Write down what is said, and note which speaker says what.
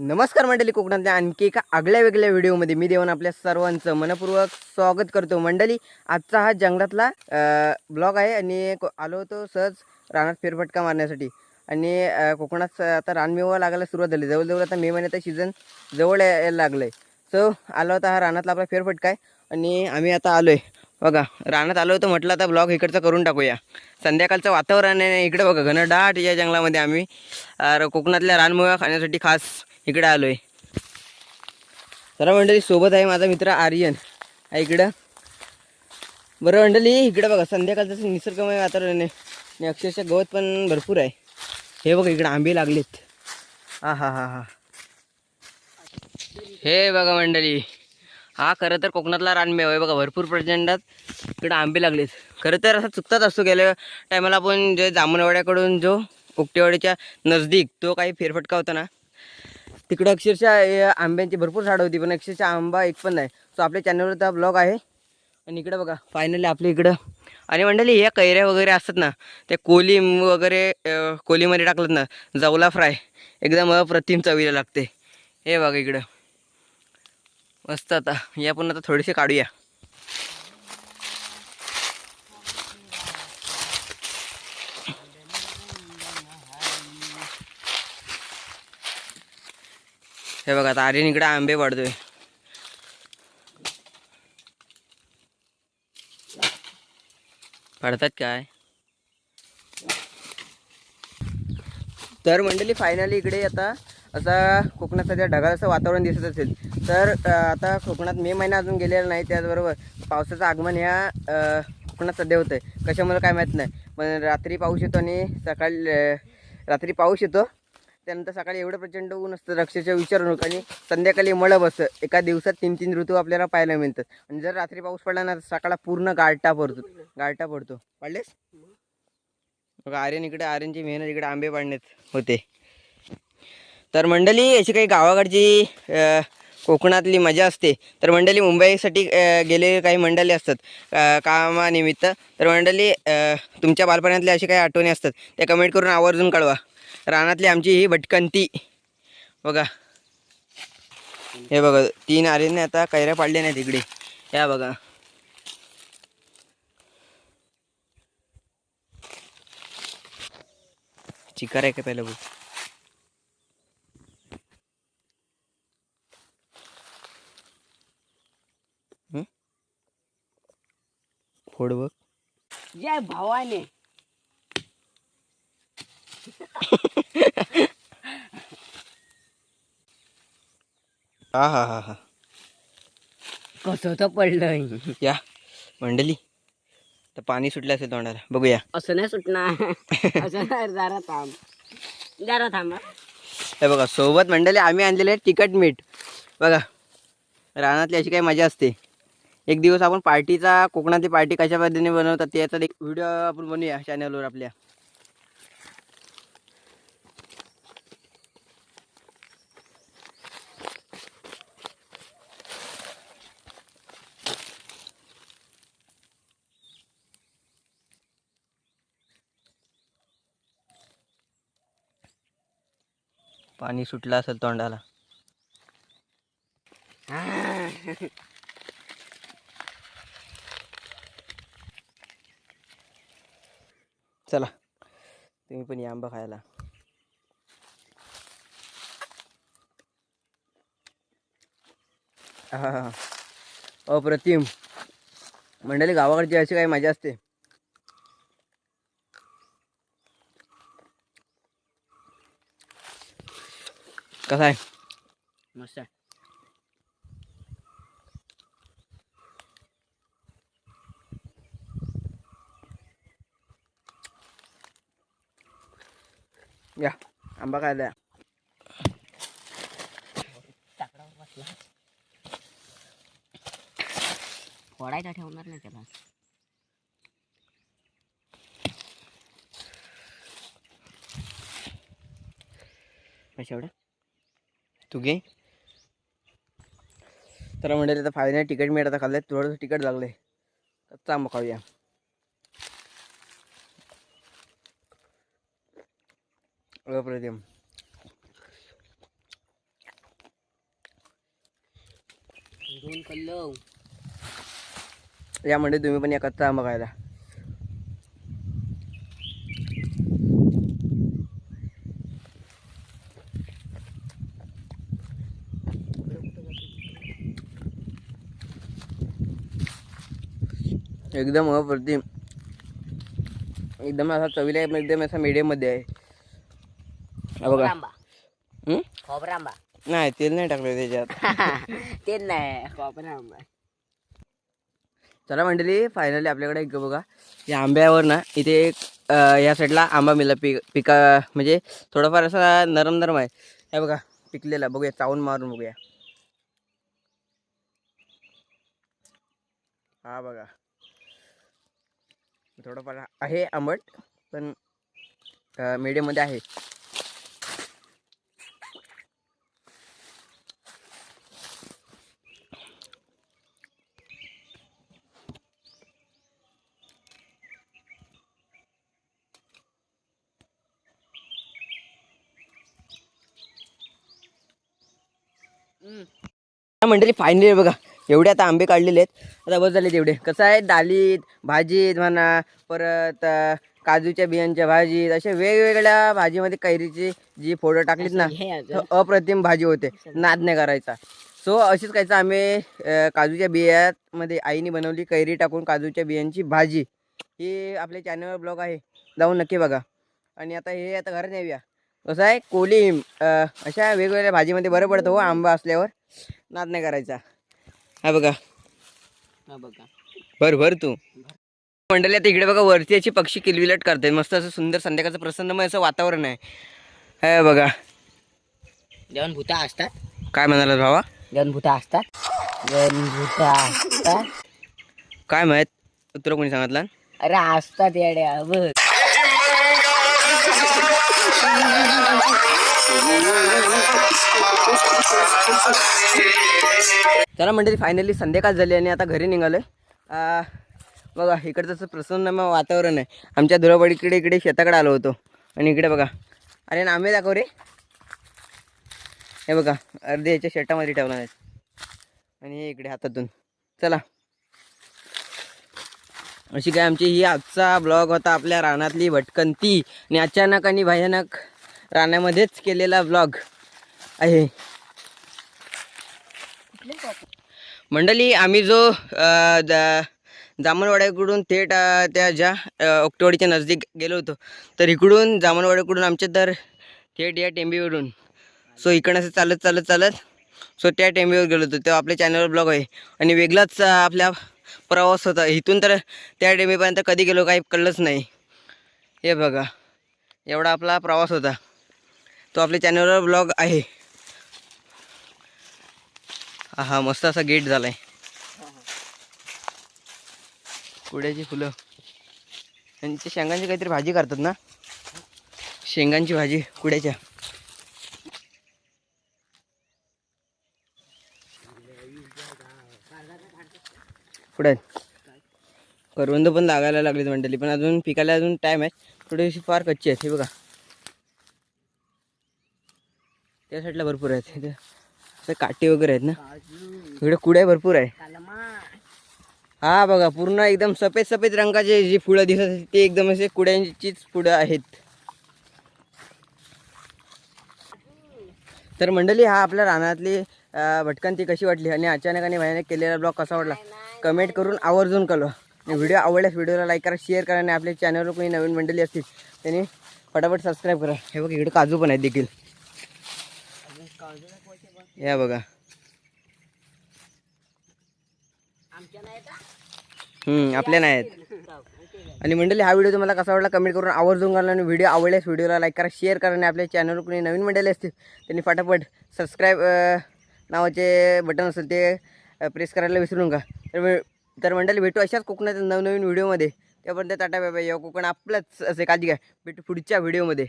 Speaker 1: नमस्कार मंडळी कोकणातल्या आणखी एका आगळ्या वेगळ्या व्हिडिओमध्ये मी देऊन आपल्या सर्वांचं मनपूर्वक स्वागत करतो. मंडळी आजचा हा जंगलातला ब्लॉग आहे आणि आलो होतो सहज रानात फेरफटका मारण्यासाठी. आणि कोकणात आता रानमेवा लागायला सुरुवात झाली. जवळजवळ आता मे महिन्याचा सीझन जवळ यायला लागलं आहे सो आलो होता हा रानातला आपला फेरफटका आहे आणि आम्ही आता आलो आहे बघा रानात आलो होतो म्हटलं आता ब्लॉग इकडचं करून टाकूया. संध्याकाळचं वातावरण आहे इकडे बघा घनडाट या जंगलामध्ये आम्ही. कोकणातल्या रानमुळा खाण्यासाठी खास इकडे आलो आहे तर मंडळी सोबत आहे माझा मित्र आर्यन. आहे इकडं. बरं मंडळी इकडं बघा संध्याकाळचं निसर्गमय वातावरण आहे. आणि अक्षरशः गवत पण भरपूर आहे. हे बघा इकडं आंबे लागलेत. हा हा हा हा हे बघा मंडळी हा खरं तर कोकणातला रानमेव आहे बघा भरपूर प्रचंडात. इकडं आंबे लागलेत. खरं तर असा चुकताच असतो गेल्या टायमाला आपण जे जांभूळवाड्याकडून जो उकटेवाडीच्या नजदीक तो काही फेरफटका होता ना तिकडं अक्षरशः आंब्यांची भरपूर झाडं होती पण अक्षरशः आंबा एक पण नाही. सो आपल्या चॅनलवर तर ब्लॉग आहे. आणि इकडं बघा फायनली आपल्या इकडं. आणि मंडळी ह्या कैऱ्या वगैरे असतात ना ते कोली वगैरे कोलीमध्ये टाकलं ना जवला फ्राय. एकदम अप्रतिम चवीला लागते. हे बघा इकडं. मस्त आता. या पण आता थोडेसे काढूया. हे बघा आता आर्यन इकडे आंबे वाढतोय. पडतात काय? तर मंडळी फायनली इकडे आता असा कोकणात सध्या ढगाळ असं वातावरण दिसत असेल तर आता कोकणात मे महिना अजून गेलेला नाही त्याचबरोबर पावसाचं आगमन ह्या कोकणात सध्या होतं आहे कशामुळे काय माहीत नाही पण रात्री पाऊस येतो आणि सकाळी रात्री पाऊस येतो त्यानंतर सकाळी एवढं प्रचंड ऊन असतं रक्षाच्या विचारून आणि संध्याकाळी मळब असतं एका दिवसात तीन तीन ऋतू आपल्याला पाहायला मिळतात. आणि जर रात्री पाऊस पडला ना तर सकाळला पूर्ण गारटा पडतो गारटा पडतो. पाडलेस? बघा आर्यन इकडे आर्यनची मेहनत इकडे आंबे पाडण्यात होते. तर मंडळी अशी काही गावाकडची कोकणातली मजा असते. तर मंडळी मुंबईसाठी गेले गेलेले काही मंडळी असतात कामानिमित्त. तर मंडळी तुमच्या बालपणातल्या अशी काही आठवणी असतात त्या कमेंट करून आवर्जून कळवा. रानातली आमची ही भटकंती. बघा. हे बघा तीन आर्यनने आता कैऱ्या पाडल्या नाही तिकडे या बघा. चिकार आहे का पहिलं बघ? फोड बघ
Speaker 2: जय भवानी.
Speaker 1: हा हा हा हा.
Speaker 2: कसं तर पडलंय.
Speaker 1: या मंडळी तर पाणी सुटलं असेल तोंडाला. बघूया.
Speaker 2: असं नाही सुटणार. असं नाही. जरा थांब. जरा थांब हं.
Speaker 1: बघा सोबत मंडळी आम्ही आणलेले तिखट मीठ. बघा रानातली अशी काही मजा असते. एक दिवस आपण पार्टीचा कोकणातली पार्टी कशा पद्धतीने बनवतात त्याचा एक व्हिडिओ आपण बनवूया चॅनलवर आपल्या. पाणी सुटलं असेल तोंडाला. चला तुम्ही पण या आंबा खायला आहा. अप्रतिम मंडळी गावाकडची अशी काही मजा असते कसा आहे
Speaker 2: मस्त आहे.
Speaker 1: या आंबा खायला या.
Speaker 2: फोडायचा ठेवणार नाही त्याला.
Speaker 1: एवढं? तू घे. तर म्हणजे आता फायनल तिकीट मिळत आता खाल्लं थोडंसं तिकीट लागलं. कच्चा आंबा खाऊया. अप्रतिम
Speaker 2: दोन कल्लो
Speaker 1: या म्हणजे तुम्ही पण या कच्चा आंबा खायला एकदम अप्रतिम एकदम असा चवीला एकदम असा medium मध्ये आहे बघा.
Speaker 2: आंबा
Speaker 1: हम्म?
Speaker 2: खोबरा आंबा
Speaker 1: नाही तेल नाही टाकलं त्याच्यात.
Speaker 2: ते नाही खोबरा आंबा
Speaker 1: चला मंडळी फायनली आपल्याकडे एक बघा. या आंब्यावर ना इथे एक अं, या साईडला आंबा मिळाला पिक पिका म्हणजे थोडाफार असा नरम नरम आहे. हे बघा पिकलेला बघूया चावून मारून बघूया. हा बघा. थोडंफार आहे आंबट पण मीडियममध्ये आहे. मंडळी फायनली बघा. एवढे आता आंबे काढलेले आहेत. आता बस झाले तेवढे कसं आहे डालीत भाजीत म्हणा परत काजूच्या बियांच्या भाजीत अशा वेगवेगळ्या भाजीमध्ये कैरीची जी फोडं टाकलीत ना अप्रतिम भाजी होते. नाद नाही करायचा. सो अशीच कायचं आम्ही काजूच्या बियामध्ये आईने बनवली कैरी टाकून काजूच्या बियांची भाजी. ही आपल्या चॅनलवर ब्लॉग आहे. जाऊन नक्की बघा. आणि आता हे आता घरात नेऊया. कसं आहे कोलिम अं, अशा वेगवेगळ्या भाजीमध्ये बरं पडतं हो आंबा असल्यावर. नाद नाही करायचा. हा बघा.
Speaker 2: हा बघा.
Speaker 1: भर भर तू. मंडळी आता इकडे बघा वरती याची पक्षी किलविलट करतात मस्त असं सुंदर संध्याकाळचं प्रसन्नमय असं वातावरण आहे. हे बघा.
Speaker 2: जेवण भूता असतात.
Speaker 1: काय म्हणाला भावा?
Speaker 2: जेवण भूता असतात. जेवण भूता असतात.
Speaker 1: काय माहीत? तुला कोणी सांगितलं?
Speaker 2: अरे असतात येड्या बघ.
Speaker 1: चला म्हणजे फायनली संध्याकाळ झाली आणि आता घरी निघालोय. बघा इकडचं असं प्रसन्न वातावरण आहे. आमच्या धुराबडीकडे इकडे शेताकडे आलो होतो. आणि इकडे बघा. अरे ना आम्ही दाखव रे. हे बघा अर्धे याच्या शेतामध्ये ठेवला आहे आणि हे इकडे हातातून. चला. अशी काय आमची ही आजचा ब्लॉग होता आपल्या रानातली भटकंती. आणि अचानक आणि भयानक रानामध्येच केलेला ब्लॉग आहे. मंडळी आम्ही जो जामनवाड्याकडून थेट त्या ज्या अ, नजदीक गेलो होतो तर इकडून जामनवाड्याकडून आमच्या तर थेट या टेंबीवरून. सो इकडं असं चालत चालत चालत सो त्या टेंबीवर गेलो होतो. तेव्हा आपल्या चॅनलवर ब्लॉग आहे. आणि वेगळाच आपल्या प्रवास होता. इथून तर त्या डेमीपर्यंत कधी गेलो काही कळलंच नाही. हे बघा एवढा आपला प्रवास होता. तो आपल्या चॅनलवर ब्लॉग आहे. हा हा मस्त असा गेट झाला आहे कुड्याची फुलं. त्यांच्या शेंगांची काहीतरी भाजी करतात ना? शेंगांची भाजी कुड्याच्या पुढे. करवंद पण लागायला लागलीत मंडळी पण अजून पिकायला अजून टाइम आहे. थोडीशी फार कच्ची आहेत हे बघा. त्या साईडला भरपूर आहेत. इथे असं काटे वगैरे आहेत ना. इकडे कुड्या भरपूर आहे. हा बघा पूर्ण एकदम सफेद सफेद रंगाचे जी फुलं दिसत आहेत ते एकदम असे कुड्यांचीच फुलं आहेत. तर मंडळी हा आपल्या रानातली भटकंती कशी वाटली? आणि अचानक आणि भयानक केलेला ब्लॉग कसा वाटला? कमेंट करून आवर्जून कळवा. आणि व्हिडिओ आवडल्यास व्हिडिओला लाईक करा शेअर करा आणि आपल्या चॅनलवर कोणी नवीन मंडळी असतील त्यांनी फटाफट सबस्क्राईब करा. हे बघा इकडे काजू पण आहेत देखील. या बघा. आपल्या नाही आहेत. आणि मंडळी हा व्हिडिओ तुम्हाला कसा आवडला कमेंट करून आवर्जून घाला आणि व्हिडिओ आवडल्यास व्हिडिओला लाईक करा शेअर करा आणि आपल्या चॅनलवर कोणी नवीन मंडळी असतील त्यांनी फटाफट सबस्क्राईब नावाचे बटन असेल ते प्रेस करायला विसरू नका. तर वे- तर मंडळी भेटू अशाच कोकणाच्या नवनवीन व्हिडिओमध्ये. त्यापर्यंत टाटा बाय या कोकण आपलंच असे काळजी घ्या. भेटू पुढच्या व्हिडिओमध्ये.